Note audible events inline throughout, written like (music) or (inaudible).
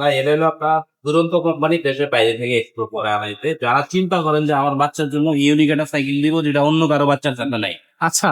না এটা হলো আপনার দুরন্ত কোম্পানি দেশের বাইরে থেকে এক্সপোর্ট করে আনাইতে যারা চিন্তা করেন যে আমার বাচ্চার জন্য ইউনিক একটা সাইকেল দিব যেটা অন্য কারও বাচ্চার জন্য নাই। আচ্ছা।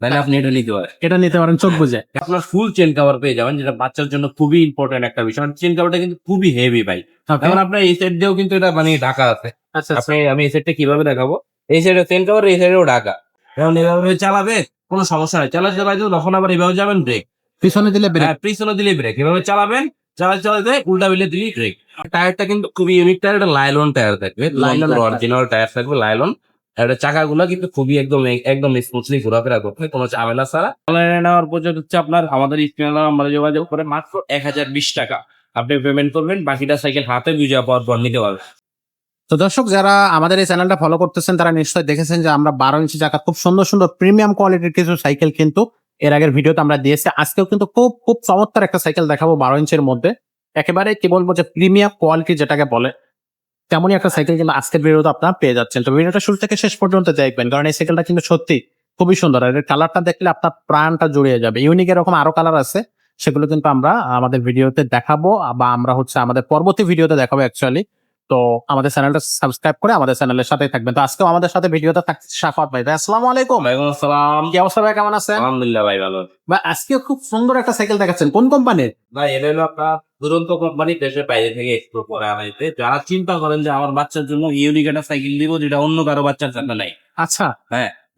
তাহলে আপনি এটা নিতে পারেন। এটা নিতে পারেন চোখ বুঝে (laughs) আপনার ফুল চেন কভার পেয়ে যাবেন যেটা বাচ্চার জন্য খুবই ইম্পর্টেন্ট একটা বিষয়। চেন কভারটা কিন্তু খুবই হেভি ভাই। এখন আপনার এই সাইড দিয়েও কিন্তু এটা মানে ঢাকা আছে। আচ্ছা আপনি আমি এই সাইডটা কীভাবে দেখাবো? এই সাইডে চেন কভার এই সাইডেও ঢাকা। এখন এভাবে চালাবে কোনো সমস্যা নাই। চালা চালাই তখন আবার এভাবে যাবেন ব্রেক পিছনে দিলে ব্রেক হ্যাঁ পিছনে দিলে ব্রেক এভাবে চালাবেন চালাতে চালাতে উল্টা বিলে দিলে ব্রেক টায়ারটা কিন্তু খুবই ইউনিক টায়ার এটা লাইলন টায়ার থাকবে। টায়ার। অরিজিনাল টায়ার থাকবে। লাইলন এটা চাকাগুলো কিন্তু খুবই একদম একদম স্মুথলি ঘোরাফেরা করতে হয়, কোনো ঝামেলা ছাড়া। অনলাইনে নেওয়ার পর্যন্ত হচ্ছে আপনার আমাদের স্ক্রিনে নাম্বারে যোগাযোগ করে মাত্র এক হাজার বিশ টাকা আপনি পেমেন্ট করবেন বাকিটা সাইকেল হাতে বুঝে পাওয়ার পর নিতে পারবেন। তো দর্শক যারা আমাদের এই চ্যানেলটা ফলো করতেছেন তারা নিশ্চয়ই দেখেছেন যে আমরা বারো ইঞ্চি চাকা খুব সুন্দর সুন্দর প্রিমিয়াম কোয়ালিটির কিছু সাইকেল কিন্তু এর আগের ভিডিওতে আমরা দিয়েছি। আজকেও কিন্তু খুব খুব চমৎকার একটা সাইকেল দেখাবো বারো ইঞ্চের মধ্যে। একেবারে কি বলব যে প্রিমিয়াম কোয়ালিটি যেটাকে বলে, তেমনই একটা সাইকেল কিন্তু আজকের ভিডিওতে আপনারা পেয়ে যাচ্ছেন। তো ভিডিওটা শুরু থেকে শেষ পর্যন্ত দেখবেন, কারণ এই সাইকেলটা কিন্তু সত্যি খুবই সুন্দর। আর এর কালারটা দেখলে আপনার প্রাণটা জুড়িয়ে যাবে। ইউনিক এরকম আরও কালার আছে, সেগুলো কিন্তু আমরা আমাদের ভিডিওতে দেখাবো, বা আমরা হচ্ছে আমাদের পরবর্তী ভিডিওতে দেখাবো অ্যাকচুয়ালি তো আমাদের চ্যানেলটা সাবস্ক্রাইব করে আমাদের চ্যানেলের সাথে থাকবেন। তো আজকেও আমাদের সাথে ভিডিওটা থাকছে সাফাত ভাই। ভাই আসসালামু আলাইকুম। ওয়ালাইকুম আসসালাম। কি অবস্থা ভাই কেমন আছে আলহামদুলিল্লাহ ভাই ভালো। ভাই আজকে খুব সুন্দর একটা সাইকেল দেখাচ্ছেন। কোন কোম্পানির ভাই এটা হলো আপনার দুরন্ত কোম্পানি দেশের বাইরে থেকে এক্সপোর্ট করে আনাইতে যারা চিন্তা করেন যে আমার বাচ্চার জন্য ইউনিক একটা সাইকেল দিব যেটা অন্য কারও বাচ্চার জন্য নাই। আচ্ছা।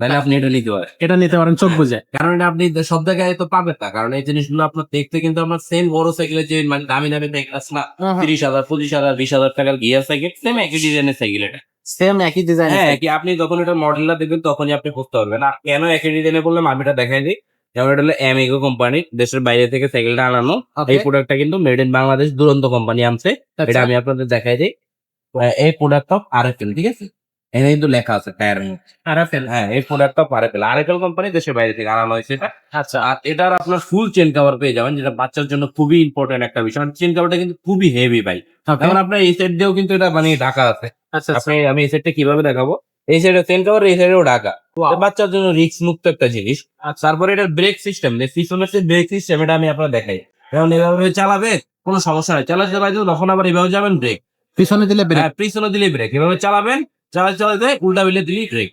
তাহলে আপনি এটা নিতে পারেন। এটা নিতে পারেন চোখ বুঝে কারণ এটা আপনি সব জায়গায় তো পাবেন না। কারণ এই জিনিসগুলো আপনার দেখতে কিন্তু আপনার সেম বড় সাইকেলের যে মানে দামি দামি সাইকেল আছে না তিরিশ হাজার পঁচিশ হাজার বিশ হাজার টাকার গিয়ার সাইকেল সেম একই ডিজাইনের সাইকেল এটা। সেম একই ডিজাইন হ্যাঁ কি আপনি যখন এটা মডেলটা দেখবেন তখনই আপনি বুঝতে পারবেন। আর কেন একই ডিজাইনে বললাম আমি এটা দেখাই দিই। যেমন এটা হলো এমিগো কোম্পানি দেশের বাইরে থেকে সাইকেলটা আনানো। এই প্রোডাক্টটা কিন্তু মেড ইন বাংলাদেশ দুরন্ত কোম্পানি আনছে। আচ্ছা। এটা আমি আপনাদের দেখাই দিই। এই প্রোডাক্ট অফ আরএফএল ঠিক আছে? এখানে কিন্তু লেখা আছে আরএফএল হ্যাঁ এই product of RFL RFL company দেশের বাইরে থেকে আনানো হয়েছে এটা। আচ্ছা। আর এটার আপনার ফুল চেন কভার পেয়ে যাবেন যেটা বাচ্চার জন্য খুবই ইম্পর্টেন্ট একটা বিষয়। চেন কভারটা কিন্তু খুবই হেভি ভাই. এখন আপনার এই সাইড দিয়েও কিন্তু এটা মানে ঢাকা আছে। আচ্ছা আচ্ছা। আপনি আমি এই সাইডটা কীভাবে দেখাবো? এই সাইডে চেন কভার এই সাইডেও ঢাকা. বাচ্চার জন্য রিস্ক মুক্ত একটা জিনিস। আর তারপরে এটার ব্রেক সিস্টেম পিছনের যে ব্রেক সিস্টেম এটা আমি আপনার দেখাই। এখন এভাবে চালাবে কোনো সমস্যা নাই। চালাতে চালাতে তখন আবার এভাবে যাবেন ব্রেক পিছনে দিলে ব্রেক হ্যাঁ পিছনে দিলে ব্রেক এভাবে চালাবেন চালাতে চালাতে উল্টা বিলে দিলেই ব্রেক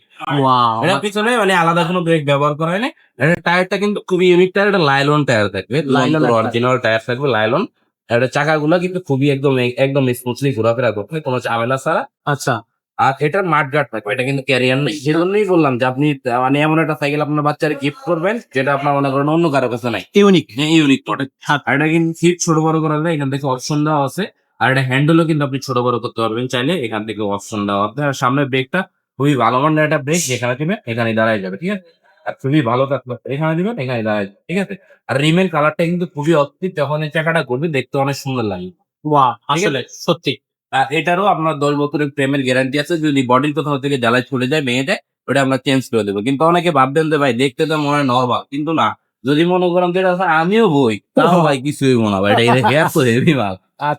এটা পিছনে মানে আলাদা কোনো ব্রেক ব্যবহার করা হয়নি। এটা টায়ারটা কিন্তু খুবই ইউনিক টায়ার এটা লাইলন টায়ার থাকবে। একটা। অরিজিনাল টায়ার থাকবে লাইলন এটা চাকাগুলো কিন্তু খুবই একদম একদম স্মুথলি ঘোরাফেরা হয়, কোনো ঝামেলা ছাড়া। আচ্ছা। আর এটার মাঠ গার্ড থাকবে এটা কিন্তু ক্যারিয়ার নেই। সেজন্যই বললাম যে আপনি মানে এমন একটা সাইকেল আপনার বাচ্চার গিফট করবেন যেটা আপনার মনে করেন অন্য কারও কাছে নাই। ইউনিক ইউনিক প্রোডাক্ট আর এটা কিন্তু ছোট বড় করা যায় এখান থেকে অপশন দেওয়া আছে। আর এটা হ্যান্ডেলও কিন্তু আপনি ছোট বড় করতে পারবেন চাইলে। এখান থেকে অপশন দেওয়া আছে আর সামনের ব্রেকটা খুবই ভালো। মানের একটা ব্রেক যেখানে দিবেন এখানে দাঁড়ায় যাবে ঠিক আছে? আর খুবই ভালো থাকবে এখানে দিবেন এখানে দাঁড়ায় যাবে ঠিক আছে? আর রিমের কালারটা কিন্তু খুবই অস্থির যখন এই চাকাটা করবে দেখতে অনেক সুন্দর লাগে আসলে সত্যি। আর এটারও আপনার দশ বছরের প্রেমের গ্যারান্টি আছে। যদি বডির কোথাও থেকে জ্বালায় চলে যায় ভেঙে যায় ওটা আমরা চেঞ্জ করে দেবো। কিন্তু অনেকে ভাববেন যে ভাই দেখতে তো মনে হয় নর্মাল কিন্তু না। যদি মনে করেন যে আমিও বই তাও ভাই কিছুই মনে হয় এটা এটা হেয়ার তো হেভি মাল।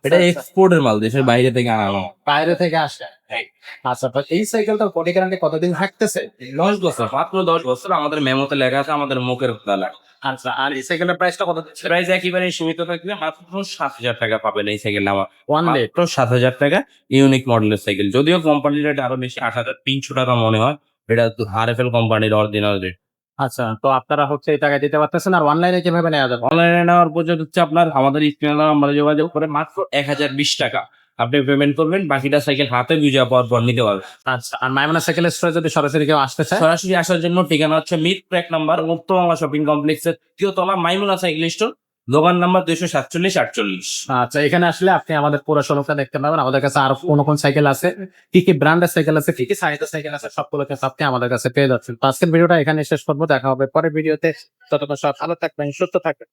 এটা এক্সপোর্টের মাল দেশের বাইরে থেকে আনানো বাইরে থেকে আসে। হ্যাঁ। আচ্ছা তো এই সাইকেলটা বডি গ্যারান্টি কতদিন থাকতেছে দশ বছর মাত্র দশ বছর আমাদের মেমোতে লেখা আছে আমাদের মুখের কালার আচ্ছা আর এই সাইকেলের প্রাইসটা কত প্রাইস একেবারে সীমিত থাকবে মাত্র সাত হাজার টাকা পাবেন এই সাইকেল আমার ওয়ান ডে মাত্র সাত হাজার টাকা ইউনিক মডেলের সাইকেল যদিও কোম্পানির রেট আরও বেশি আট হাজার তিনশো টাকা মনে হয় এটা আর এফ এল কোম্পানির অরিজিনাল রেট আচ্ছা তো আপনারা হচ্ছে এই টাকা দিতে পারতেছেন আর অনলাইনে কীভাবে নেওয়া যাবে? অনলাইনে নেওয়ার পর্যন্ত হচ্ছে আপনার আমাদের স্ক্রিনে আমরা যোগাযোগ করে মাত্র এক হাজার বিশ টাকা। আপনি পেমেন্ট করবেন বাকিটা সাইকেল হাতে বুঝে পাওয়ার পর নিতে পারবেন। আচ্ছা আর মাইমনা সাইকেল স্টোরে যদি সরাসরি কেউ আসতে চায়? সরাসরি আসার জন্য ঠিকানা হচ্ছে mid track number Muktobangla shopping কমপ্লেক্সের তৃতীয়তলা মাইমুনা সাইকেল স্টোর দোকান নাম্বার দুইশো সাতচল্লিশ আটচল্লিশ। আচ্ছা এখানে আসলে আপনি আমাদের পুরো শোরুমটা দেখতে পাবেন। আমাদের কাছে আর কোন কোন সাইকেল আছে? কি কি ব্র্যান্ডের সাইকেল আছে? কি কি সাইজের সাইকেল আছে? সবগুলো কিন্তু আপনি আমাদের কাছে পেয়ে যাচ্ছেন। আজকের ভিডিওটা এখানে শেষ করব। দেখা হবে পরের ভিডিওতে। ততক্ষণ সব ভালো থাকবেন, সুস্থ থাকবেন।